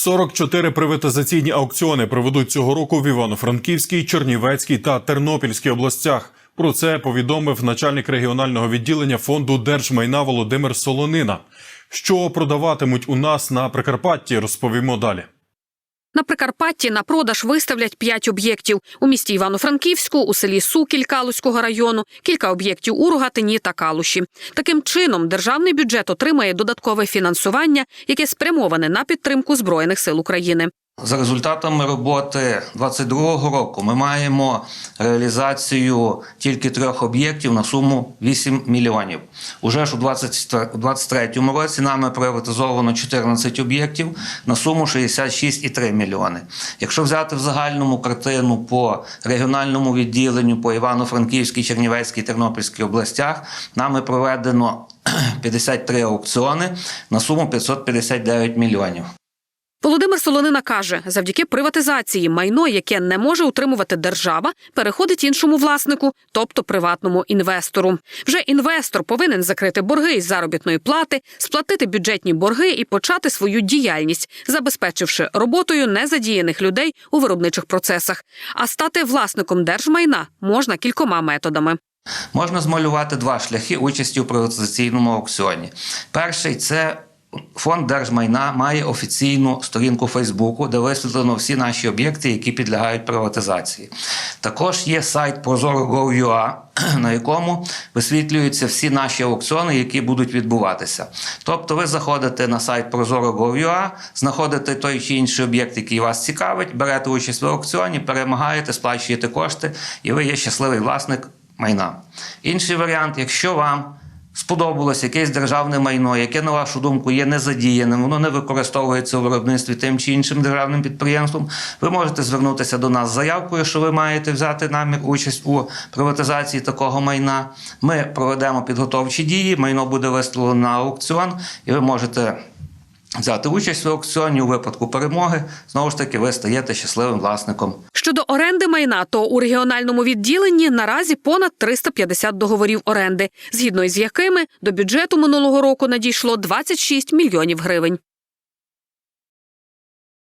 44 приватизаційні аукціони проведуть цього року в Івано-Франківській, Чернівецькій та Тернопільській областях. Про це повідомив начальник регіонального відділення фонду держмайна Володимир Солонина. Що продаватимуть у нас на Прикарпатті, розповімо далі. На Прикарпатті на продаж виставлять п'ять об'єктів у місті Івано-Франківську, у селі Сукіль Калуського району, кілька об'єктів у Рогатині та Калуші. Таким чином, державний бюджет отримає додаткове фінансування, яке спрямоване на підтримку збройних сил України. За результатами роботи 2022 року ми маємо реалізацію тільки трьох об'єктів на суму 8 мільйонів. Уже ж у 2023 році нами приватизовано 14 об'єктів на суму 66,3 мільйони. Якщо взяти в загальному картину по регіональному відділенню по Івано-Франківській, Чернівецькій, Тернопільській областях, нами проведено 53 аукціони на суму 559 мільйонів. Володимир Солонина каже, завдяки приватизації майно, яке не може утримувати держава, переходить іншому власнику, тобто приватному інвестору. Вже інвестор повинен закрити борги із заробітної плати, сплатити бюджетні борги і почати свою діяльність, забезпечивши роботою незадіяних людей у виробничих процесах. А стати власником держмайна можна кількома методами. Можна змалювати два шляхи участі у приватизаційному аукціоні. Перший це фонд держмайна має офіційну сторінку Фейсбуку, де висвітлено всі наші об'єкти, які підлягають приватизації. Також є сайт Prozoro.gov.ua, на якому висвітлюються всі наші аукціони, які будуть відбуватися. Тобто, ви заходите на сайт Prozoro.gov.ua, знаходите той чи інший об'єкт, який вас цікавить, берете участь в аукціоні, перемагаєте, сплачуєте кошти, і ви є щасливий власник майна. Інший варіант, якщо вам сподобалось якесь державне майно, яке, на вашу думку, є незадіяним, воно не використовується у виробництві тим чи іншим державним підприємством, ви можете звернутися до нас з заявкою, що ви маєте взяти намір участь у приватизації такого майна. Ми проведемо підготовчі дії, майно буде виставлено на аукціон, і ви можете. Взяти участь в аукціоні у випадку перемоги, знову ж таки, ви стаєте щасливим власником Щодо оренди майна, то у регіональному відділенні наразі понад 350 договорів оренди, згідно із якими до бюджету минулого року надійшло 26 мільйонів гривень.